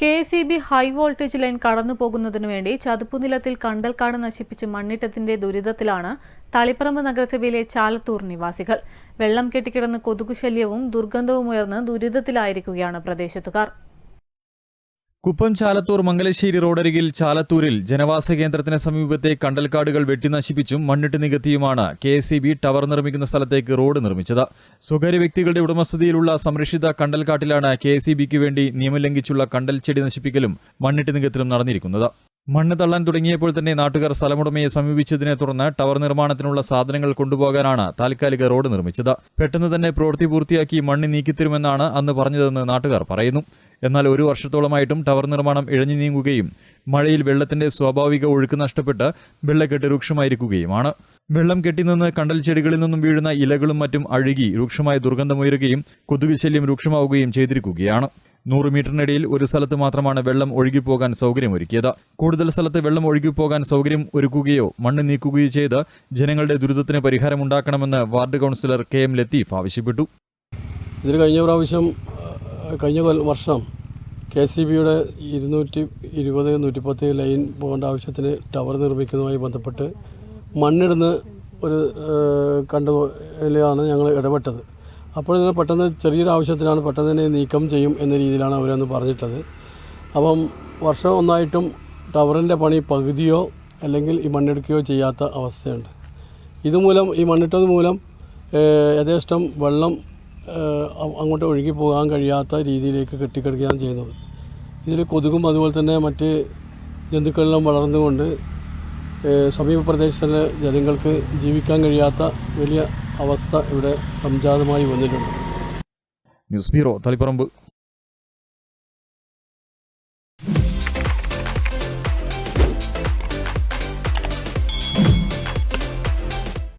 K S E B high voltage line കടന്നു പോകുന്നതിനു വേണ്ടി ചതുപ്പുനിലത്തിൽ കണ്ടൽക്കാട് നശിപ്പിച്ച് മണ്ണിട്ടത്തിന്റെ ദുരിതത്തിലാണ് തളിപ്പറമ്പ് നഗരസഭയിലെ ചാലത്തൂർ നിവാസികൾ. വെള്ളം കെട്ടിക്കിടന്ന് കൊതുകുശല്യവും ദുർഗന്ധവും ഉയർന്ന് ദുരിതത്തിലായിരിക്കുകയാണ് പ്രദേശത്തുകാർ. കുപ്പം ചാലത്തൂർ മംഗലശ്ശേരി റോഡരികിൽ ചാലത്തൂരിൽ ജനവാസ കേന്ദ്രത്തിന് സമീപത്തെ കണ്ടൽക്കാടുകൾ വെട്ടിനശിപ്പിച്ചും മണ്ണിട്ട് നികത്തിയുമാണ് കെ എസ് ടവർ നിർമ്മിക്കുന്ന സ്ഥലത്തേക്ക് റോഡ് നിർമ്മിച്ചത്. സ്വകാര്യ വ്യക്തികളുടെ ഉടമസ്ഥതയിലുള്ള സംരക്ഷിത കണ്ടൽക്കാട്ടിലാണ് കെ എസ് വേണ്ടി നിയമം ലംഘിച്ചുള്ള കണ്ടൽ ചെടി നശിപ്പിക്കലും മണ്ണിട്ട് നികത്തലും നടന്നിരിക്കുന്നത്. മണ്ണ് തള്ളാൻ തുടങ്ങിയപ്പോൾ തന്നെ നാട്ടുകാർ സ്ഥലമുടമയെ സമീപിച്ചതിനെ തുടർന്ന് ടവർ നിർമ്മാണത്തിനുള്ള സാധനങ്ങൾ കൊണ്ടുപോകാനാണ് താൽക്കാലിക റോഡ് നിർമ്മിച്ചത്. പെട്ടെന്ന് തന്നെ പ്രവൃത്തി പൂർത്തിയാക്കി മണ്ണ് നീക്കിത്തരുമെന്നാണ് അന്ന് പറഞ്ഞതെന്ന് നാട്ടുകാർ പറയുന്നു. എന്നാൽ ഒരു വർഷത്തോളമായിട്ടും ടവർ നിർമ്മാണം ഇഴഞ്ഞു നീങ്ങുകയും മഴയിൽ വെള്ളത്തിന്റെ സ്വാഭാവിക ഒഴുക്ക് നഷ്ടപ്പെട്ട് വെള്ളക്കെട്ട് രൂക്ഷമായിരിക്കുകയുമാണ്. വെള്ളം കെട്ടിനിന്ന് കണ്ടൽ ചെടികളിൽ നിന്നും വീഴുന്ന ഇലകളും മറ്റും അഴുകി രൂക്ഷമായ ദുർഗന്ധമുയരുകയും കൊതുക് ശല്യം രൂക്ഷമാവുകയും ചെയ്തിരിക്കുകയാണ്. നൂറ് മീറ്ററിനിടയിൽ ഒരു സ്ഥലത്ത് മാത്രമാണ് വെള്ളം ഒഴുകിപ്പോകാൻ സൗകര്യമൊരുക്കിയത്. കൂടുതൽ സ്ഥലത്ത് വെള്ളം ഒഴുകിപ്പോകാൻ സൗകര്യം ഒരുക്കുകയോ മണ്ണ് നീക്കുകയോ ചെയ്ത് ജനങ്ങളുടെ ദുരിതത്തിന് പരിഹാരമുണ്ടാക്കണമെന്ന് ward councillor K M Latheef ആവശ്യപ്പെട്ടു. ഇതിന് കഴിഞ്ഞ പ്രാവശ്യം കഴിഞ്ഞ വർഷം കെ സി ബിയുടെ ഇരുന്നൂറ്റി ഇരുപത് നൂറ്റിപ്പത്ത് ലൈൻ പോകേണ്ട ആവശ്യത്തിന് ടവർ നിർമ്മിക്കുന്നതുമായി ബന്ധപ്പെട്ട് മണ്ണിടുന്ന ഒരു കണ്ടതിലാണ് ഞങ്ങൾ ഇടപെട്ടത്. അപ്പോൾ ഇതിനെ പെട്ടെന്ന് ചെറിയൊരു ആവശ്യത്തിനാണ് പെട്ടെന്ന് തന്നെ നീക്കം ചെയ്യും എന്ന രീതിയിലാണ് അവരന്ന് പറഞ്ഞിട്ടത്. അപ്പം വർഷം ഒന്നായിട്ടും ടവറിന്റെ പണി പകുതിയോ അല്ലെങ്കിൽ ഈ മണ്ണെടുക്കുകയോ ചെയ്യാത്ത അവസ്ഥയുണ്ട്. ഇതുമൂലം ഈ മണ്ണിട്ടത് മൂലം യഥേഷ്ടം വെള്ളം അങ്ങോട്ട് ഒഴുകി പോകാൻ കഴിയാത്ത രീതിയിലേക്ക് കെട്ടിക്കിടക്കുകയാണ് ചെയ്യുന്നത്. ഇതിൽ കൊതുകും അതുപോലെ തന്നെ മറ്റ് ജന്തുക്കളെല്ലാം വളർന്നുകൊണ്ട് സമീപ പ്രദേശത്തിലെ ജനങ്ങൾക്ക് ജീവിക്കാൻ കഴിയാത്ത വലിയ അവസ്ഥ ഇവിടെ സംജാതമായി വന്നിട്ടുണ്ട്. News bureau Taliparamba.